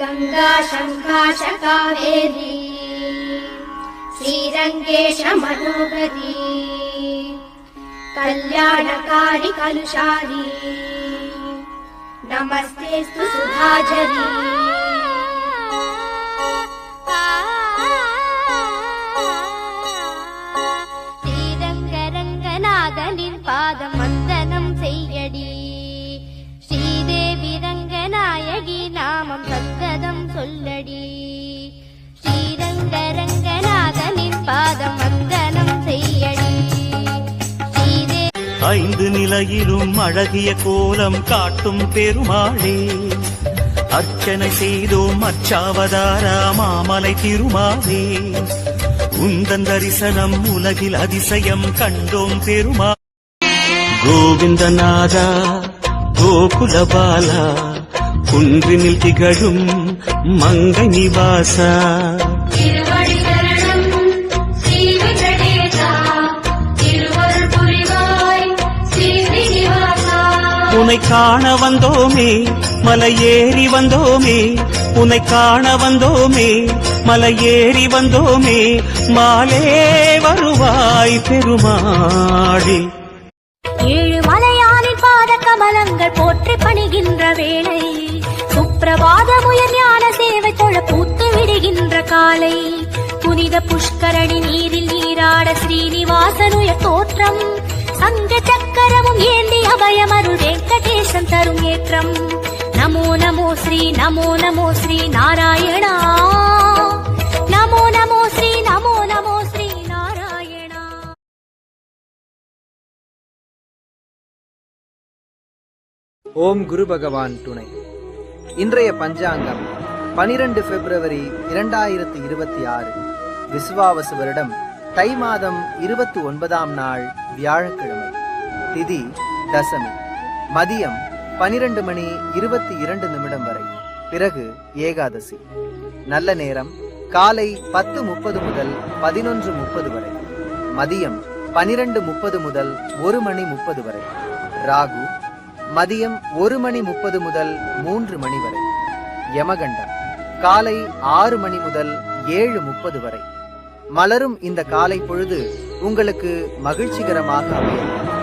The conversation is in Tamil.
गङ्गा शङ्काशकावेरी श्रीरङ्गेश मनोगरी कल्याणकारि कलुषारी नमस्तेऽस्तु सुधाझरी ஸ்ரீரங்கரங்கநாதனின் பாதம் வந்தனம் செய்யடி ஐந்து நிலையிலும் அழகிய கோலம் காட்டும் பெருமாளே. அர்ச்சனை செய்தோம் அச்சாவதாரா மாமலை திருமாவே. உந்தன் தரிசனம் உலகில் அதிசயம் கண்டோம் பெருமா. கோவிந்தநாதா கோகுலபாலா குன்றினில் திகழும் மங்கை நிவாசா. உன்னை காண வந்தோமே மலை ஏறி வந்தோமே. உன்னை காண வந்தோமே மலை ஏறி வந்தோமே. மாலே வருவாய் பெருமாடி ஏழு மலையானின் பாத கமலங்கள் போற்றி பணிகின்ற வேளை சுப்பிரபாத முயல் ஞான சேவை தொழ பூத்து விடுகின்ற காலை. புனித புஷ்கரணி நீரில் நீராட ஸ்ரீனிவாசனுய தோற்றம் சங்க சக்கரமும் ஏந்தி அபயமருள் தேசம் தரும் ஏற்றம். நமோ நமோ ஸ்ரீ நமோ நமோ ஸ்ரீ நாராயணா. நமோ நமோ ஸ்ரீ நமோ நமோ ஸ்ரீ நாராயணா. ஓம் குரு பகவான் துணை. இன்றைய பஞ்சாங்கம் பனிரெண்டு பிப்ரவரி இரண்டாயிரத்தி இருபத்தி ஆறு விசுவாவசு வருடம் தை மாதம் இருபத்தி ஒன்பதாம் நாள் வியாழக்கிழமை திதி தசமி. மதியம் பனிரெண்டு மணி இருபத்தி இரண்டு நிமிடம் வரை. பிறகு ஏகாதசி. நல்ல நேரம் காலை பத்து முப்பது முதல் பதினொன்று முப்பது வரை. மதியம் பனிரெண்டு முப்பது முதல் ஒரு மணி முப்பது வரை. ராகு மதியம் ஒரு மணி முப்பது முதல் மூன்று மணி வரை. யமகண்டம் காலை ஆறு மணி முதல் ஏழு முப்பது வரை. மலரும் இந்த காலை பொழுது உங்களுக்கு மகிழ்ச்சிகரமாக அமையும்.